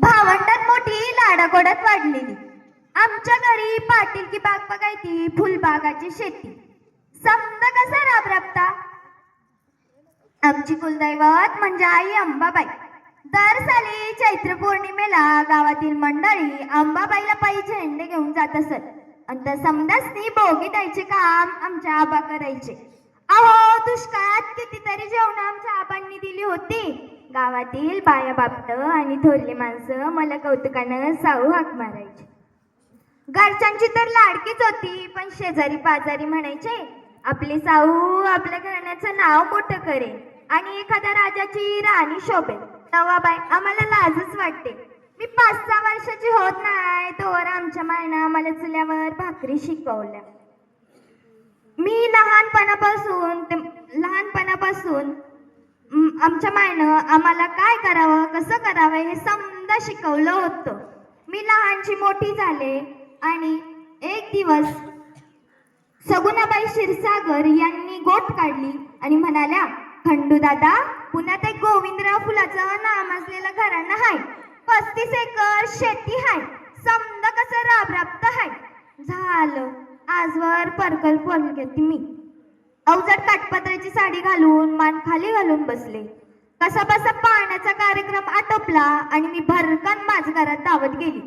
भावंडात मोठी लाडागोडात वाढलेली. आमच्या घरी पाटील की बाग बघायची फुलबागाची शेती. समजा कसा राब राबता? आमची कुलदैवत म्हणजे आई अंबाबाई. दर साली चैत्र पौर्णिमेला गावातील मंडळी अंबाबाईला पायी झेंडे घेऊन जात असत. आणि त्या समदासनी बोगी द्यायचे काम आमच्या आबा करायचे. अहो दुष्काळात कितीतरी जेवण आमच्या आबांनी दिली होती. गावातील बाया बापट आणि थोरली माणसं मला कौतुकानं साऊ हाक मारायची. घरच्यांची तर लाडकीच होती पण शेजारी पाजारी म्हणायचे आपली साऊ आपल्या घराण्याचं नाव मोठं करेल आणि एखाद्या राजाची राणी शोभेल तवाबाई आम्हाला लाजच वाटते. मी पाच सहा वर्षाची होत नाही तोवर आमच्या मायनं आम्हाला चुल्यावर भाकरी शिकवल्या. मी लहानपणापासून ते लहानपणापासून आमच्या मायनं आम्हाला काय करावं कसं करावं हे समजा शिकवलं होतं. मी लहानची मोठी झाले आणि एक दिवस सगुणाबाई क्षीरसागर यांनी गोट काढली आणि म्हणाल्या खंडू दादा पुण्यात एक गोविंदराव फुलाचं नामाजलेलं घराणं हाय. पस्तीस एकर शेती हाय. समजा कसं राबराबत हाय. झालं. आजवर परकल घेते मी. अवजड काठपत्राची साडी घालून मान खाली घालून बसले. कसा बसा पाहण्याचा कार्यक्रम आटोपला आणि मी भरकन माझ्या घरात दावत गेली.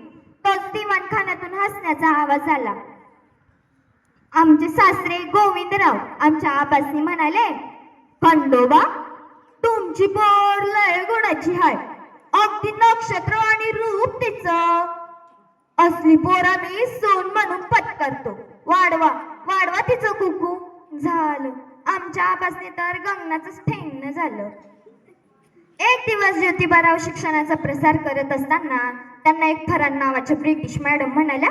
तोच दिवाणखान्यातून हसण्याचा आवाज आला. आमचे सासरे गोविंदराव आमच्या आबासनी म्हणाले खंडोबा तुमची पोर लय गुणाची हाय. अगदी नक्षत्र आणि रूप तिचं. असली पोर आम्ही सोन म्हणून पत्करतो. वाढवा वाढवा तिचं कुकू. झालं. आमच्या आबासने तर गंगनाच ठेंगणं झालं. एक दिवस ज्योतिबाराव शिक्षणाचा प्रसार करत असताना त्यांना एक फरान नावाच्या ब्रिटिश मॅडम म्हणाल्या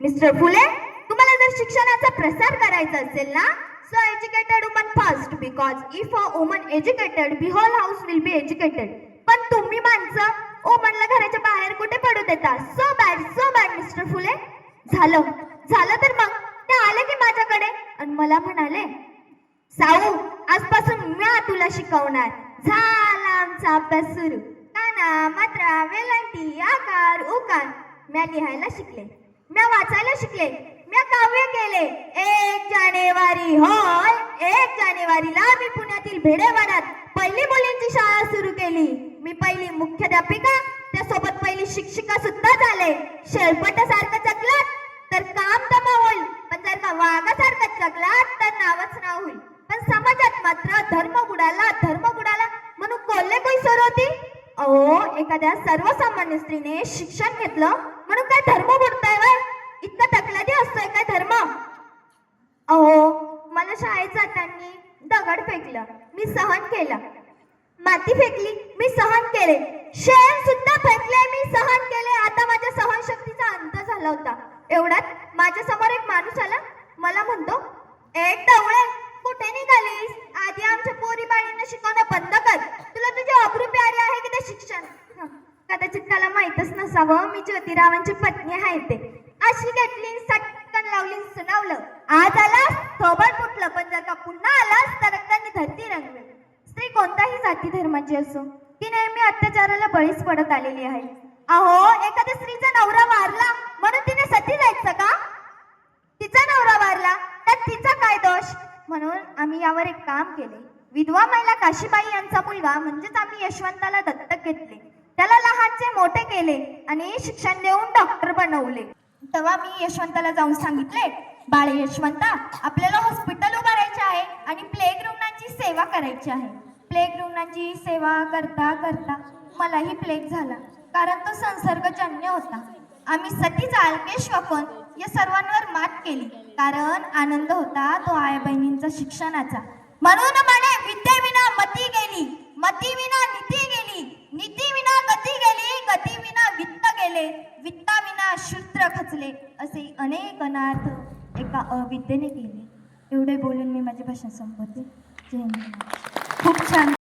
मिस्टर फुले तुम्हाला जर शिक्षणाचा प्रसार करायचा असेल ना so educated woman first because if a woman educated be whole house will be educated पण तुम्ही माणसं वुमनला घराच्या बाहेर कुठे पडू देता? So bad so bad mister Phule. झालं. झालं तर मग मला म्हणाले साऊ आजपासून म्या तुला शिकवणार. झाला आमचा अभ्यास सुरू. काना मात्रा वेलांटी आकार उकार. म्या लिहायला शिकले. म्या वाचायला शिकले. म्या काव्य केले. एक जानेवारी होय एक जानेवारीला मी पुण्यातील भेडेवाड्यात पहिली मुलींची शाळा सुरू केली. मी पहिली मुख्याध्यापिका त्यासोबत पहिली शिक्षिका सुद्धा झाले. शेळपटासारखं चकलात होईल. पण समाजात मात्र धर्म बुडाला धर्म बुडाला म्हणून कोल्हे कोई सर होती अहो एखाद्या सर्वसामान्य स्त्रीने शिक्षण घेतलं म्हणून काय धर्म बुडताय वय इतका तकलादी असतोय काय धर्म? अहो मला शाळेत जाताना दगड फेकलं मी सहन केलं. माती फेकली मी सहन केले. शेण सुद्धा फेकले मी सहन केले. आता माझ्या सहनशक्तीचा अंत झाला होता. एवढ्यात माझ्यासमोर एक माणूस आला. मला म्हणतो एक डवळे कुठे निघालीस आधी आमच्या पोरी बाळींना शिकवणं बंद कर. तुला तुझे अब्रू प्यारे आहे की ते शिक्षण? कदाचित त्याला माहीतच नसावं. मी ज्योतिरावांची पत्नी आहे ते अशी घेतली सटकन लावली सुनावलं. आज आलास? थोबड फुटलं. पण जर का पुन्हा आलास तर त्यांनी धरती रंगवेल. स्त्री कोणताही जाती धर्माची असो ती नेहमी अत्याचाराला बळीच पडत आलेली आहे. अहो एखाद्या स्त्रीचा नवरा वारला म्हणून तिने सती जायचं का? तिचा नवरा वारला तर तिचा काय दोष? म्हणून आम्ही यावर एक काम केले. विधवा महिला काशीबाई यांचा मुलगा म्हणजेच आम्ही यशवंताला दत्तक घेतले. त्याला लहानचे मोठे केले आणि शिक्षण देऊन डॉक्टर बनवले. तेव्हा मी यशवंताला जाऊन सांगितले बाळे यशवंता आपल्याला हॉस्पिटल उभारायचे आहे आणि प्लेग रुग्णांची सेवा करायची आहे. प्लेग रुग्णांची सेवा करता करता मलाही प्लेग झाला कारण तो संसर्गजन्य होता. आम्ही सतीच आलकेश श्वपन या सर्वांवर मात केली कारण आनंद होता तो आई बहिणींचा शिक्षणाचा. म्हणून म्हणे विद्येविना मती गेली मती विना नीती गेली नीती विना गती गेली गती विना वित्त गेले वित्ता विना शूद्र खचले असे अनेक अनार्थ एका अविद्येने केले. एवढे बोलून मी माझी भाषण संपवते. जय खूप छान